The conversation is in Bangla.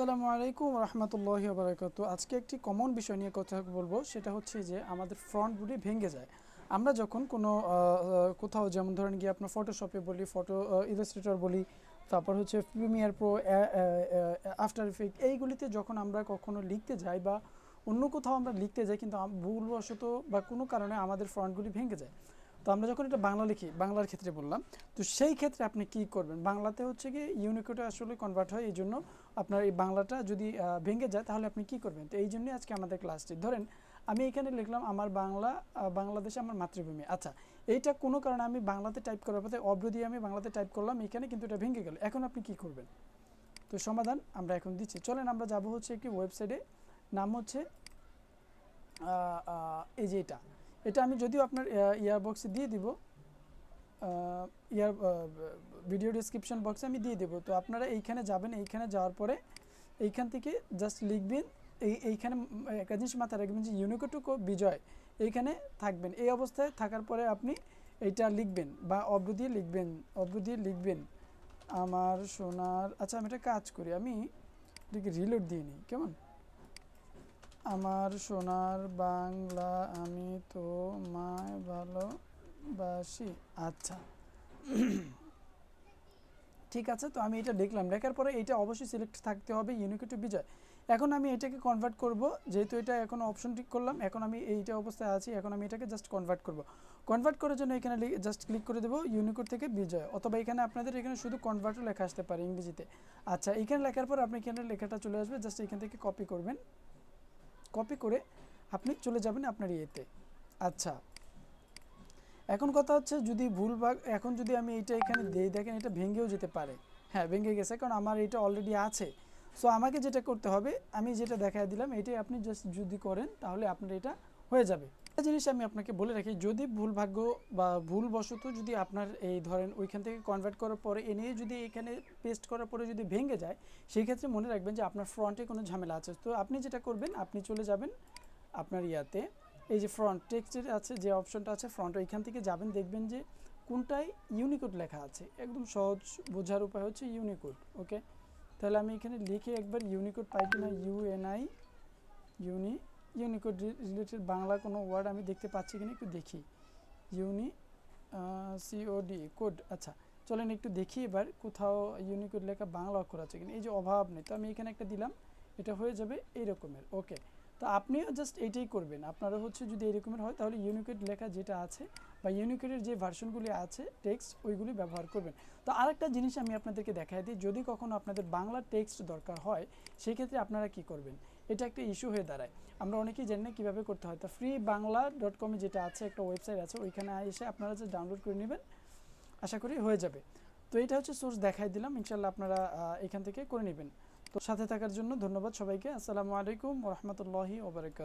আসসালামু আলাইকুম রহমতুল্লাহি বারাকাত আজকে একটি কমন বিষয় নিয়ে কথা বলব, সেটা হচ্ছে যে আমাদের ফ্রন্ট বডি ভেঙে যায়। আমরা যখন কোনো কোথাও যেমন ধরেন গিয়ে আপনার ফটোশপে বলি ফটো ইলাস্ট্রেটর বলি, তারপর হচ্ছে প্রিমিয়ার প্রো আফটার ইফেক্ট এইগুলিতে যখন আমরা কখনো লিখতে যাই বা অন্য কোথাও আমরা লিখতে যাই, কিন্তু ভুলবশত বা কোনো কারণে আমাদের ফ্রন্টগুলি ভেঙে যায়। তো আমরা যখন এটা বাংলা লিখি, বাংলার ক্ষেত্রে বললাম, তো সেই ক্ষেত্রে আপনি কি করবেন? বাংলাতে হচ্ছে কি ইউনিকোডে আসলে কনভার্ট হয় এই জন্য আপনার এই বাংলাটা যদি ভেঙে যায়, তাহলে আপনি কি করবেন? তো এই জন্যই আজকে আমাদের ক্লাসটি। ধরেন, আমি এখানে লিখলাম আমার বাংলা বাংলাদেশে আমার মাতৃভূমি। আচ্ছা এইটা কোনো কারণে আমি বাংলাতে টাইপ করার পথে অব্র দিয়ে আমি বাংলাতে টাইপ করলাম, এখানে কিন্তু এটা ভেঙে গেল। এখন আপনি কি করবেন? তো সমাধান আমরা এখন দিচ্ছি। চলেন আমরা যাব হচ্ছে একটি ওয়েবসাইটে নাম হচ্ছে এই যে এটা। এটা আমি যদিও আপনার ইয়ার বক্সে দিয়ে দিব ইয়ার ভিডিও ডিসক্রিপশন বক্সে আমি দিয়ে দেবো। তো আপনারা এইখানে যাবেন, এইখানে যাওয়ার পরে এইখান থেকে জাস্ট লিখবেন, এই, এইখানে একটা জিনিস মাথায় রাখবেন যে ইউনিকোটুকো বিজয় এইখানে থাকবেন। এই অবস্থায় থাকার পরে আপনি এইটা লিখবেন বা অব্র দিয়ে লিখবেন অব্র দিয়ে লিখবেন। আমার সোনার আচ্ছা আমি একটা কাজ করি, আমি এটাকে রিলোড দিয়ে নিই, কেমন? আমার সোনার বাংলা আমি তো মায় ভালোবাসি। আচ্ছা। ঠিক আছে, তো আমি এটা দেখলাম। দেখার পরে এটা অবশ্যই সিলেক্ট থাকতে হবে ইউনিকোটু বিজয় এখন আমি এটাকে কনভার্ট করব, যেহেতু এটা এখন অপশন ঠিক করলাম, এখন আমি এইটা অবস্থায় আছি, এখন আমি এটাকে জাস্ট কনভার্ট করব। কনভার্ট করার জন্য এখানে জাস্ট ক্লিক করে দেবো ইউনিকোড থেকে বিজয় অথবা এখানে আপনাদের এখানে শুধু কনভার্টও লেখা আসতে পারে ইংরেজিতে। আচ্ছা এখানে লেখার পর আপনি এখানে লেখাটা চলে আসবে জাস্ট এখান থেকে কপি করবেন। কপি করে আপনি চলে যাবেন আপনার ইয়েতে। আচ্ছা এখন কথা হচ্ছে যদি ভুল ভাগ, এখন যদি আমি এইটা এখানে দিই, দেখেন এটা ভেঙেও যেতে পারে। হ্যাঁ ভেঙে গেছে, কারণ আমার এটা অলরেডি আছে। সো আমাকে যেটা করতে হবে, আমি যেটা দেখায় দিলাম, এটাই আপনি জাস্ট যদি করেন, তাহলে আপনার এটা হয়ে যাবে। একটা জিনিস আমি আপনাকে বলে রাখি, যদি ভুল ভাগ্য বা ভুলবশত যদি আপনার এই ধরেন ওইখান থেকে কনভার্ট করার পরে এনে যদি এখানে পেস্ট করার পরে যদি ভেঙে যায়, সেই ক্ষেত্রে মনে রাখবেন যে আপনার ফ্রন্টে কোনো ঝামেলা আছে। তো আপনি যেটা করবেন, আপনি চলে যাবেন আপনার ইয়াতে। এই যে ফ্রন্ট টেক্সটের আছে যে অপশনটা আছে ফ্রন্ট ওইখান থেকে যাবেন, দেখবেন যে কোনটায় ইউনিকোড লেখা আছে। একদম সহজ বোঝার উপায় হচ্ছে ইউনিকোড ওকে তাহলে আমি এখানে লিখে একবার ইউনিকোড পাই কিনা UNI uni Unicode related Bangla কোনো ওয়ার্ড আমি দেখতে পাচ্ছি কিনা একটু দেখি। ইউনি সিওডি কোড আচ্ছা চলেন একটু দেখি এবার কোথাও ইউনিকোড লেখা বাংলা অক্ষর আছে কিনা। এই যে অভাব নেই, তো আমি এখানে একটা দিলাম, এটা হয়ে যাবে এই রকমের ওকে তো আপনিও জাস্ট এইটাই করবেন। আপনারা হচ্ছে যদি এরকমের হয়, তাহলে ইউনিকোড লেখা যেটা আছে বা ইউনিকোডের যে ভার্সনগুলি আছে টেক্সট ওইগুলি ব্যবহার করবেন। তো আরেকটা জিনিস আমি আপনাদেরকে দেখাই দিই, যদি কখনো আপনাদের বাংলা টেক্সট দরকার হয় সেই ক্ষেত্রে আপনারা কি করবেন? এটা একটা ইস্যু হয়ে দাঁড়ায়। আমরা অনেকেই জানি না কীভাবে করতে হয়। তো ফ্রি বাংলা ডট কমে যেটা আছে, একটা ওয়েবসাইট আছে, ওইখানে এসে আপনারা যে ডাউনলোড করে নেবেন। আশা করি হয়ে যাবে। তো এটা হচ্ছে সোর্স দেখাই দিলাম। ইনশাল্লাহ আপনারা এখান থেকে করে নেবেন। তো সাথে থাকার জন্য ধন্যবাদ সবাইকে। আসসালামু আলাইকুম রহমতুল্লাহি ওবরাকাত